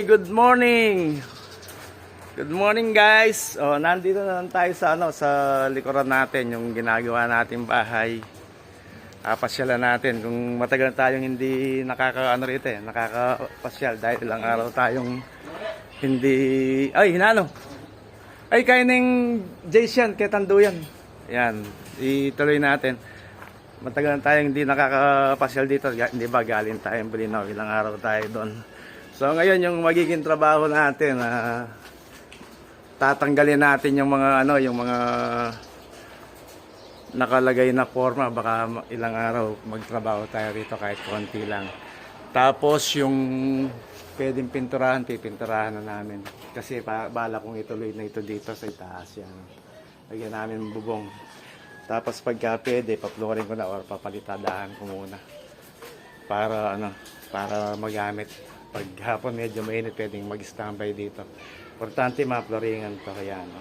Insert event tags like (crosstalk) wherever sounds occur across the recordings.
good morning. Good morning guys. Oh, nandito na lang tayo sa ano sa likuran natin yung ginagawa nating bahay. Apasyalan natin kung matagal tayong hindi nakakaano rito eh, nakakapasyal dahil ilang araw tayong hindi ay hinano. Ay ng Jason kay Tanduyan. Yan, ituloy natin. Matagal na tayong hindi nakakapasyal dito, hindi ba galing tayong Bulinaw, ilang araw tayo doon. So ngayon yung magiging trabaho natin, ah, tatanggalin natin yung mga ano, yung mga nakalagay na forma, baka ilang araw magtrabaho tayo rito kahit konti lang. Tapos yung pwedeng pinturahan, pipinturahan na namin. Kasi pa, bala kong ituloy na ito dito sa itaas yan. Lagyan namin ng bubong. Tapos pagka pwede, paplorin ko na or papalitadahan ko muna. Para ano, para magamit. Pag hapon medyo mainit, pwedeng mag-standby dito. Importante ma-floringan to kaya ano.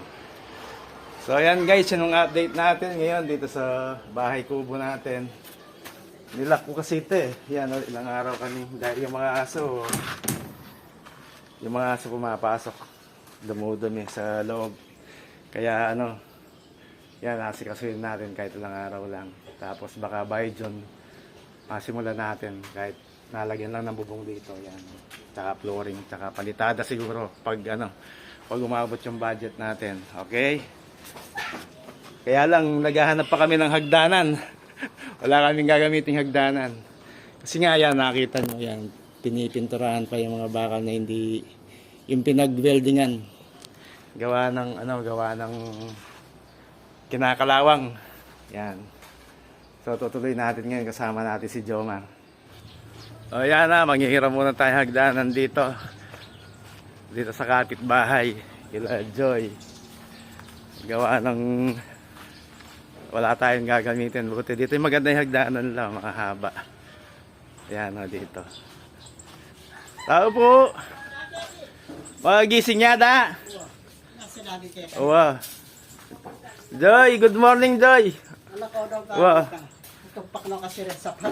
So ayan guys, yun ang update natin ngayon dito sa bahay kubo natin. Nilak ko kasi ito eh. Yan, oh, ilang araw kami. Dahil yung mga aso, yung mga aso pumapasok. Dumudumi sa loob. Kaya ano, yan, nasikasuhin natin kahit ilang araw lang. Tapos baka by June, masimulan natin kahit nalagyan lang ng bubong dito. Yan. Tsaka flooring, tsaka palitada siguro pag ano, pag umabot yung budget natin. Okay? Kaya lang, naghahanap pa kami ng hagdanan. (laughs) Wala kaming gagamiting hagdanan. Kasi nga yan, nakita nyo yan. Pinipinturahan pa yung mga bakal na hindi, yung pinag-weldingan. Gawa ng, ano, gawa ng kinakalawang. Yan. So, tutuloy natin ngayon kasama natin si Jomar. O yan na, manghihiram muna tayo hagdanan dito. Dito sa kapitbahay. Kila Joy. Gawa ng wala tayong gagamitin. Buti dito yung maganda yung hagdanan lang, makahaba. Yan o dito. Tao po! Magising niya da! Wow. Joy, good morning Joy! Anak ko daw. Wow. Tumpak na kasi rin sa pat.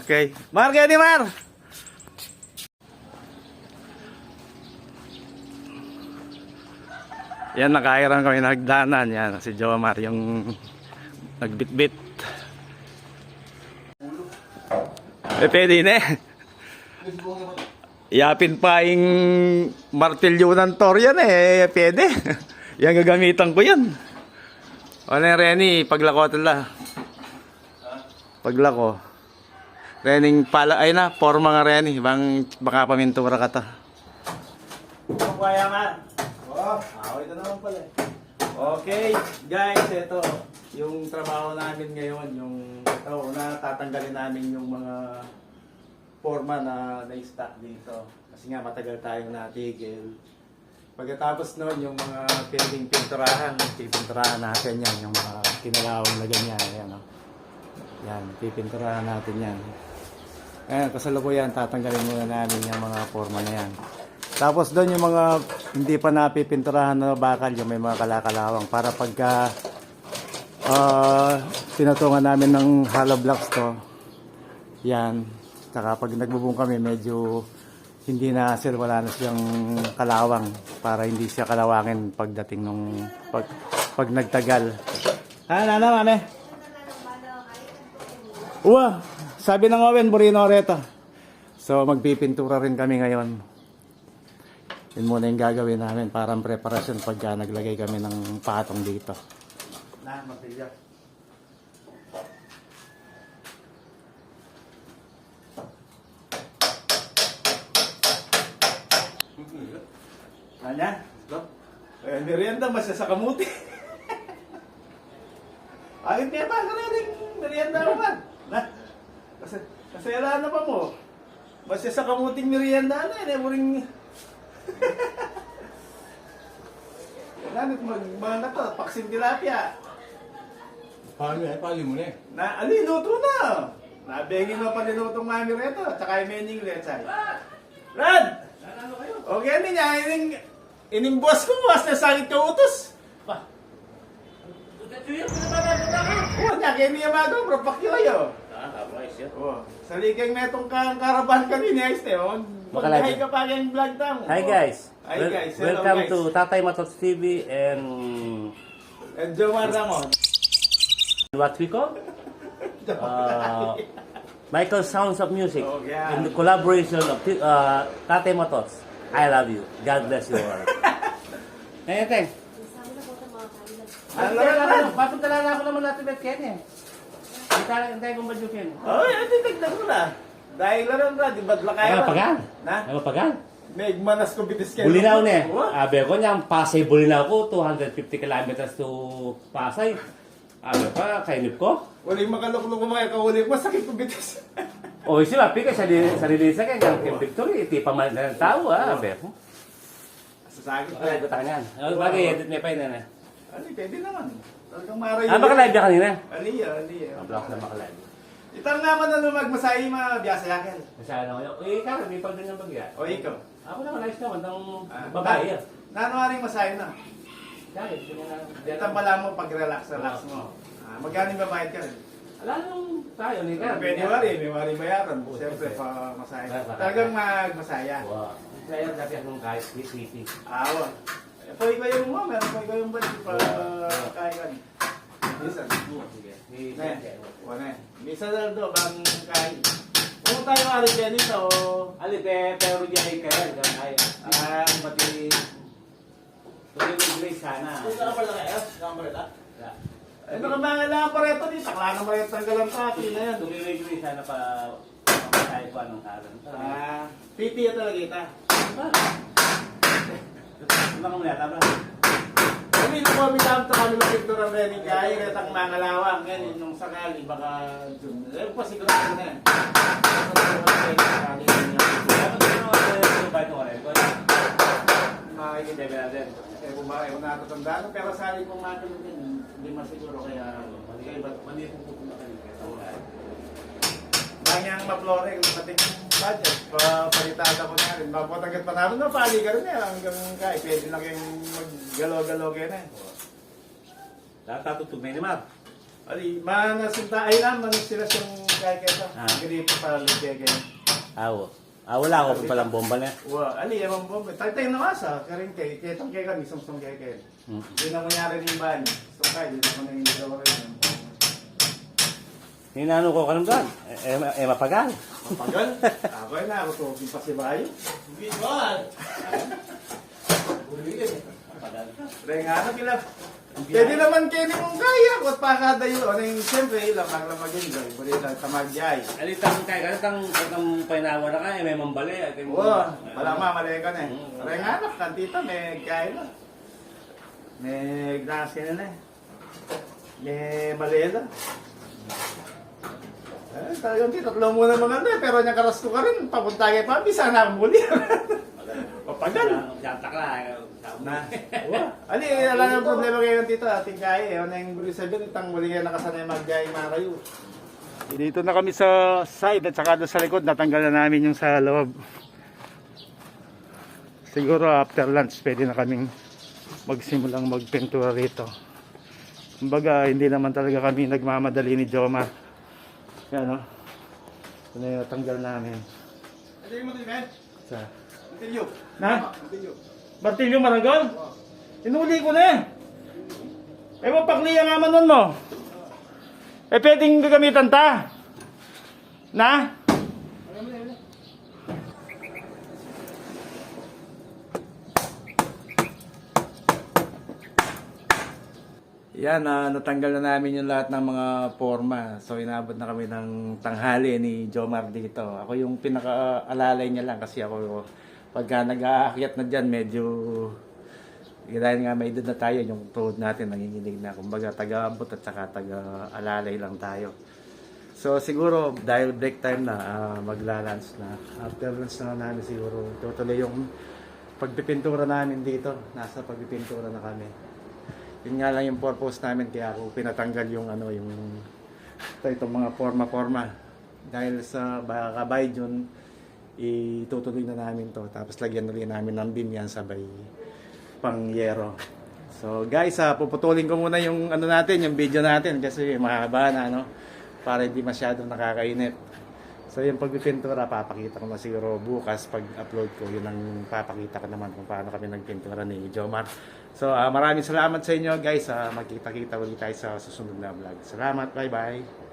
Okay. Mar, kaya ni Mar! Yan, nakairan kami ng. Yan, si Jomar yung nagbitbit. Eh, pwede na eh. Yapin pa yung martilyo ng Tor yan eh. Pwede. Yan gagamitan ko yan. Ano yung Renny, paglako tala. Paglako. Rening pala, ay na, forma nga Renny. Bang, baka pamintura ka ta. Kaya man. Oh, ah, ito naman pala. Okay, guys, ito. Yung trabaho namin ngayon, yung ito, una tatanggalin namin yung mga forma na na-stack dito. Kasi nga matagal tayong natigil. Pagkatapos nun, yung mga pwedeng pinturahan, pipinturahan natin yan, yung mga kinalawang na ganyan. Ayan, oh. Yan, pipinturahan natin yan. Ayan, kasalukuyan, tatanggalin muna namin yung mga forma na yan. Tapos doon yung mga hindi pa napipinturahan na bakal, yung may mga kalakalawang para pagka ah tinutungan namin ng hollow blocks to, yan. Saka pag nagbubong kami, medyo hindi na sir, wala na siyang kalawang para hindi siya kalawangin pagdating nung pag, pag nagtagal. Ha, nana, mame? Uwa, sabi ng Owen, Burino Reta. So, magpipintura rin kami ngayon. Yun muna yung gagawin namin parang preparasyon pagka naglagay kami ng patong dito. Na, matilya. Anya? Eh, merienda masya sa kamuti. Ayun kaya pa, rin merienda naman. Na, kasi, kasi ala na pa mo. Masya sa kamuting merienda na, eh, mo rin (laughs) Ganit mag mga na to, paksin tilapia. Paano yan? Paano mo na eh? Na ali luto na. Nabengin na pa nilutong mami reto, tsaka yung mening letsay. Rad! Okay ni niya, ining ining boss ko was na sakit ka utos. Pa. Oo, niya kaya niya mga bro, pakyoyo. Oh, sa ligay na itong karaban kanina, este, oh. Makalabi. Mag-hi ka pa yung vlog tamo. Hi guys. Hi, Wel- guys. Hello, Welcome guys. to Tatay Matots TV and And Jomar Ramon. what we call? (laughs) Uh, Michael Sounds of Music. Oh, yeah. In the collaboration of uh, Tatay Matots. I love you. God bless you all. (laughs) Hey, teng. Ano Ano na na? Patong talala ko naman natin bet Ken eh. Hindi tayo kung ba Ken? Oh, yan, titignan ko na. Dahil lang na, di ba't lakay Ay, mapagan. Na? Ay, mapagan. May manas ko bitis kayo. Bulinaw na eh. Oh. Abe ko niyang Pasay Bulinaw ko, 250 kilometers to Pasay. Abe pa, kainip ko. Walang makaluklok ko mga kauli ko, masakit ko bitis. O si Mapi ka sa sarili sa kanya, Team Victory, iti pa man ng tao ah, abe ko. Sasakit Ay, ko. buta yan. Ano bagay, edit may pa yun na. Ano, pwede naman. Talagang marayo. Ah, baka live ka kanina? Aliya, aliya. Block na baka live. Itang naman na nung magmasayi mga biyasa yakin. Masyado ako yun. Eh, ikaw, may pag ganyan bagya. O ikaw. Ako naman, ayos naman, ng Ah, babae ah. Nanuwaring masayi na. Dahil, na. Itang pala mo pag relax, mo. Ah, magkano yung babayad ka rin? Alam nung tayo, ni Kat. Pwede wari, may wari bayaran. Siyempre, pa masayi. Talagang magmasaya. Wow. Kaya dati akong kahit city. Awa. Eh, po ikaw yung mo, meron po ikaw yung balik pa kaya ka. Minsan. Sige. Ni Ne, wane. Minsan na do, bang kaya. Kung tayo nga rin yan ito, Ali, pe, pero di ay kaya. Ay, ah, pati... Pati may grace sana. pala kayo? Kamarela? Yeah. Eh, nakamanga lang pa rito di. Takla na pa rito ang galantapi na yan. Grace sana pa... Pamatay ko anong kalan. Ah, pipi ya talaga kita. Ano ka muna, tama? Kami na po, bitam ta kami Victor ang Rening kaya, retang mga lawang, yan, nung sakali, baka, eh, pa sigurado na ano ito ka? Makikita natin. Eh, kung ba, eh, kung natatandaan, pero sali kong natin din, hindi masiguro, kaya, kaya iba't Mali Banyang ma-flore, kung mating budget, pa palitada ko na rin. Mapatanggap pa namin, no, pali ka rin eh, hanggang kaya, pwede lang yung maggalo-galo kayo na eh. Tatutog na ni Mar. Ali, manasunta, ay na, manas sila siyang kaya kaya Ah. Ganito para ligay kayo. Awo. Ah, wala ako kung palang bomba na. Wa, ali, ewan po, tay-tay na masa, karin kay, kaya tong kaya kami, sumsum kaya. Mm. Hindi na kunyari rin ba, so kaya, hindi na ko na yung gawa rin. Hinano ko ka doon. Eh, eh, eh, mapagal. Mapagal, (laughs) ako na, ako to, yung pasibayo. Visual! Mapagal. Rengano kila. Pwede naman kayo ni mong kaya, kung pakada yun, ano yung siyempre, ilang lang lang maging, bali lang tamagyay. Alitang kaya kanitang kanitang painawa na kaya may mambali at yung Oo, wala mamalay ka na eh. Mm. Rengano, kantita, may kaya na. May grasya na na eh. May malela. Eh, talagang di, tatlo muna mga na, pero niya karas ko ka rin, papunta kay Papi, sana ang muli. (laughs) Papagal. Jatak la. Na. Wa. Ali, wala nang problema kayo dito, ating kaya. eh. Ano yung buli sabihin, itang muli kayo nakasanay mag-gay mga kayo. Dito na kami sa side at saka sa likod, natanggal na namin yung sa loob. Siguro after lunch, pwede na kaming magsimulang magpintura rito. Kumbaga, hindi naman talaga kami nagmamadali ni Joma. Yan, no? Ito na yung natanggal namin. Ano yung mga men? Sa... Martilyo. Na? Martilyo. Martilyo Marangol? Inuli ko na eh. Eh, mapakli ang amanon mo. Eh, pwedeng gagamitan ta. Na? Yan, ah, natanggal na namin yung lahat ng mga forma. So, inabot na kami ng tanghali ni Jomar dito. Ako yung pinaka-alalay niya lang kasi ako, pagka nag-aakyat na dyan, medyo, dahil nga may edad na tayo, yung tuhod natin nanginginig na. Kumbaga, taga-abot at saka taga-alalay lang tayo. So, siguro, dahil break time na, ah, magla-lunch na. After lunch na namin siguro, tutuloy yung pagpipintura namin dito. Nasa pagpipintura na kami yun nga lang yung purpose namin kaya ako pinatanggal yung ano yung ito, (laughs) itong mga forma-forma. Dahil sa baka kabay dyan itutuloy na namin to. Tapos lagyan ulit namin ng beam yan sabay pang yero so guys ah, puputulin ko muna yung ano natin yung video natin kasi mahaba na ano para hindi masyadong nakakainit. So yung pagpipintura, papakita ko na siguro bukas pag upload ko, yun ang papakita ko naman kung paano kami nagpintura ni Jomar. So ah, maraming salamat sa inyo guys, Ah, magkita-kita ulit tayo sa susunod na vlog. Salamat, bye-bye!